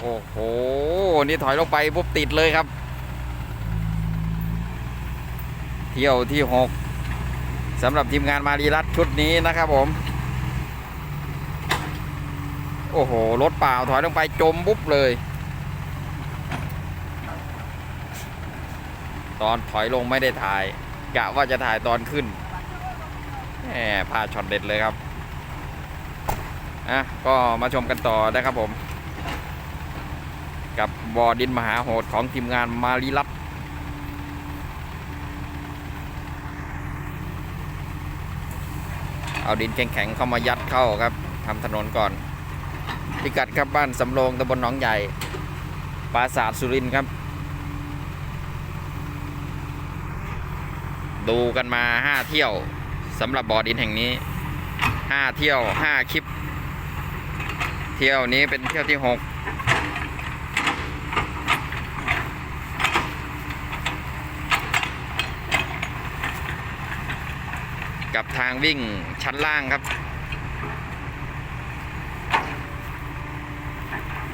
โอ้โห นี่ถอยลงไปปุ๊บติดเลยครับ เที่ยวที่หกสำหรับทีมงานมารีรัตชุดนี้นะครับผม โอ้โห รถเปล่าถอยลงไปจมปุ๊บเลย ตอนถอยลงไม่ได้ถ่าย กะว่าจะถ่ายตอนขึ้นแหมพลาดช็อตเด็ดเลยครับอะก็มาชมกันต่อนะครับผม กับบอดินมหาโหดของทีมงานมารีรัตเอาดินแข็งๆเข้ามายัดเข้าครับทำถนนก่อนพิกัดครับบ้านสำโรงตำบลหนองใหญ่ปราสาทสุรินครับ ดูกันมา 5 เที่ยวสำหรับบ่อดินแห่งนี้ 5 เที่ยว 5 คลิป เที่ยวนี้เป็นเที่ยวที่ 6 กับทางวิ่งชั้นล่างครับ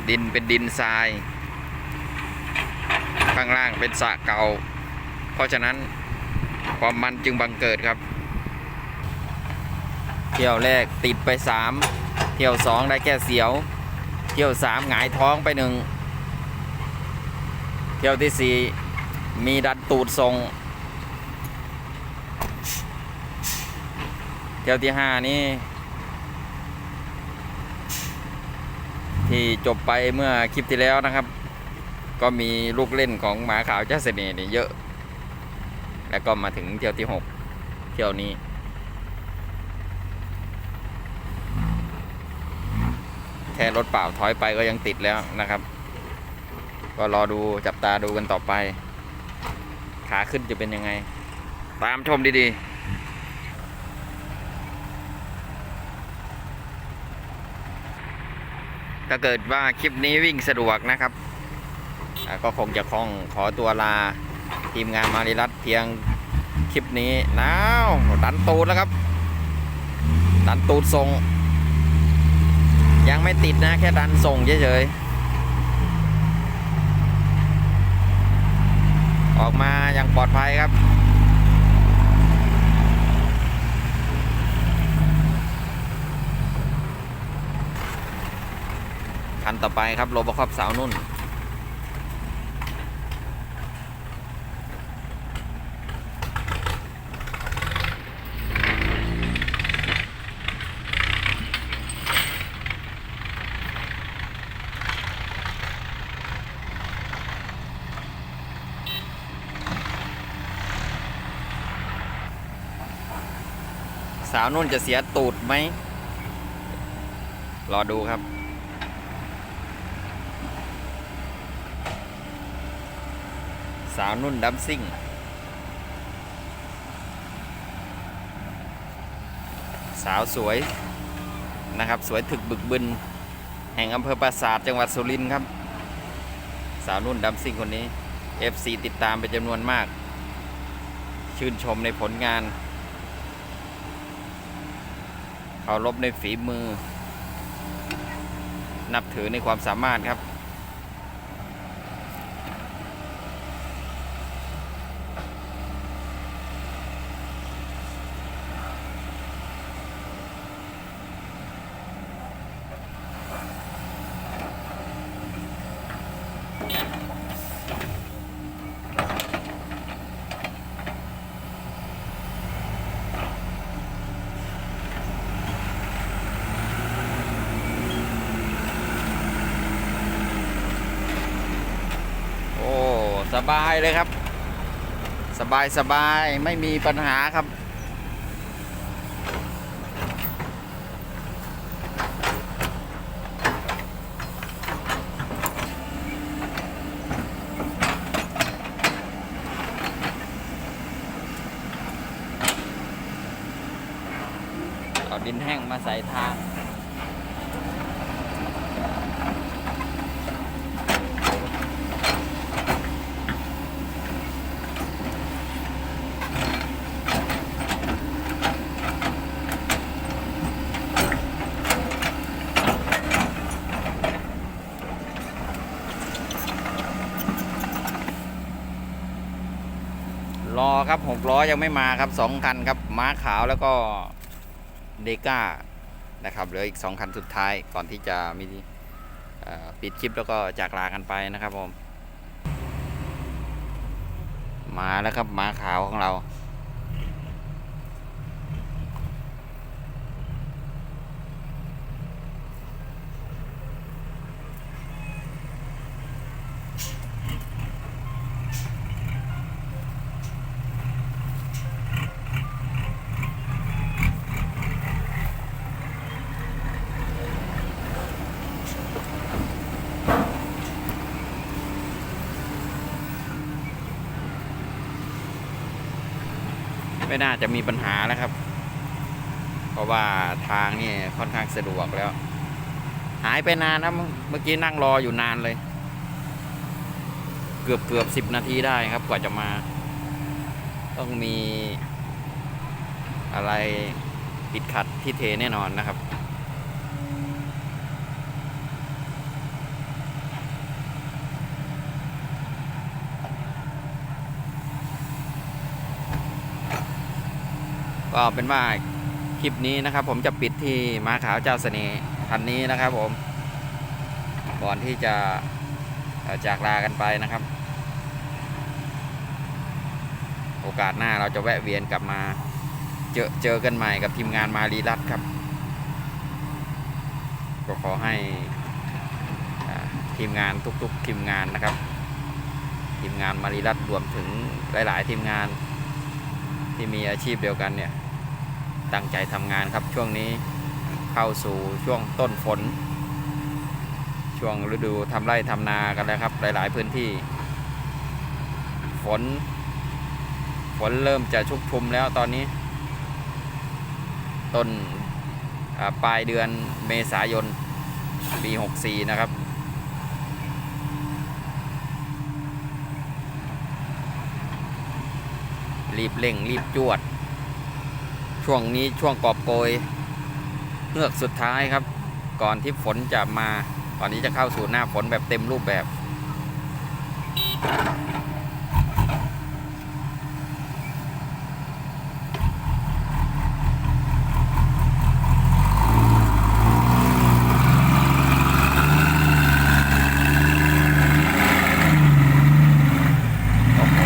ดินเป็นดินทราย ข้างล่างเป็นสระเก่า เพราะฉะนั้นความมันจึงบังเกิดครับ เที่ยวแรกติดไป 3 เที่ยว 2 ได้แค่เสียว เที่ยว 3 หงายท้องไปหนึ่งเที่ยวที่ 4 มีดันตูดทรง ที่ยวที่5นี้ ที่จบไปเมื่อคลิปที่แล้วนะครับ ก็มีลูกเล่นของหมาขาวเจ้าเสน่ห์เนี่ยเยอะ แล้วก็มาถึงเที่ยวที่6เที่ยวนี้แค่รถเปล่าถอยไปก็ยังติดแล้วนะครับ ก็รอดูจับตาดูกันต่อไป ขาขึ้นจะเป็นยังไง ตามชมดีๆ ถ้าเกิดว่าคลิปนี้วิ่งสะดวกนะครับ ก็คงจะคงขอตัวลาทีมงานมาริรัตเพียงคลิปนี้น้าวดันตูดแล้วครับ ดันตูดทรง ยังไม่ติดนะแค่ดันส่งเฉยๆออกมาอย่างปลอดภัยครับ คันต่อไปครับโรบคอปสาวนุ่น สาวนุ่นจะเสียตูดไหม รอดูครับ สาวนุ่นดัมซิ่ง สาวสวยนะครับ สวยถึกบึกบึน แห่งอำเภอปราสาทจังหวัดสุรินทร์ครับ สาวนุ่นดัมซิ่งคนนี้ FC ติดตามเป็นจำนวนมาก ชื่นชมในผลงานเคารพในฝีมือ นับถือในความสามารถครับ โอ้ สบายเลยครับ สบายสบายไม่มีปัญหาครับ เอาดินแห้งมาใส่ทาง รอครับหกล้อยังไม่มาครับสองคันครับม้าขาวแล้วก็เดก้านะครับเหลืออีกสองคันสุดท้ายก่อนที่จะมีปิดคลิปแล้วก็จากลากันไปนะครับผมมาแล้วครับม้าขาวของเรา ไม่น่าจะมีปัญหาแล้วครับ เพราะว่าทางนี่ค่อนข้างสะดวกแล้ว หายไปนานนะเมื่อกี้นั่งรออยู่นานเลย เกือบเกือบสิบนาทีได้ครับ กว่าจะมา ต้องมีอะไรติดขัดที่เทแน่นอนนะครับ ก็เป็นว่าคลิปนี้นะครับ ผมจะปิดที่ม้าขาวเจ้าเสน่ห์คันนี้นะครับ ผม ก่อนที่จะจากลากันไปนะครับ โอกาสหน้าเราจะแวะเวียนกลับมา เจอเจอกันใหม่กับทีมงานมารีรัตครับ ก็ขอให้ทีมงานทุกๆทีมงานนะครับ ทีมงานมารีรัตรวมถึงหลาย ๆ ทีมงานที่มีอาชีพเดียวกันเนี่ย ตั้งใจทำงานครับช่วงนี้เข้าสู่ช่วงต้นฝน ช่วงฤดูทำไร่ทำนากันแล้วครับ หลาย ๆ พื้นที่ ฝน ฝนเริ่มจะชุกชุมแล้วตอนนี้ ต้นปลายเดือนเมษายนปี 64 นะครับ รีบเร่งรีบจวด ช่วงนี้ช่วงกอบโกยเงือกสุดท้ายครับ ก่อนที่ฝนจะมาก่อนนี้จะเข้าสู่หน้าฝนแบบเต็มรูปแบบ โอ้โห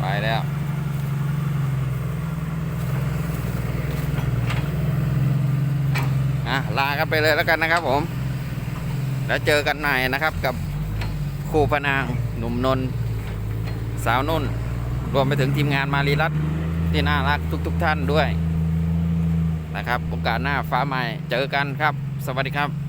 ไปแล้ว อะ ลากันไปเลยแล้วกันนะครับ ผม แล้วเจอกันใหม่นะครับกับคู่พนางหนุ่มนนท์สาวนุ่น รวมไปถึงทีมงานมารีรัตที่น่ารักทุกๆทท่านด้วยนะครับโอกาสหน้าฟ้าใหม่เจอกันครับ สวัสดีครับ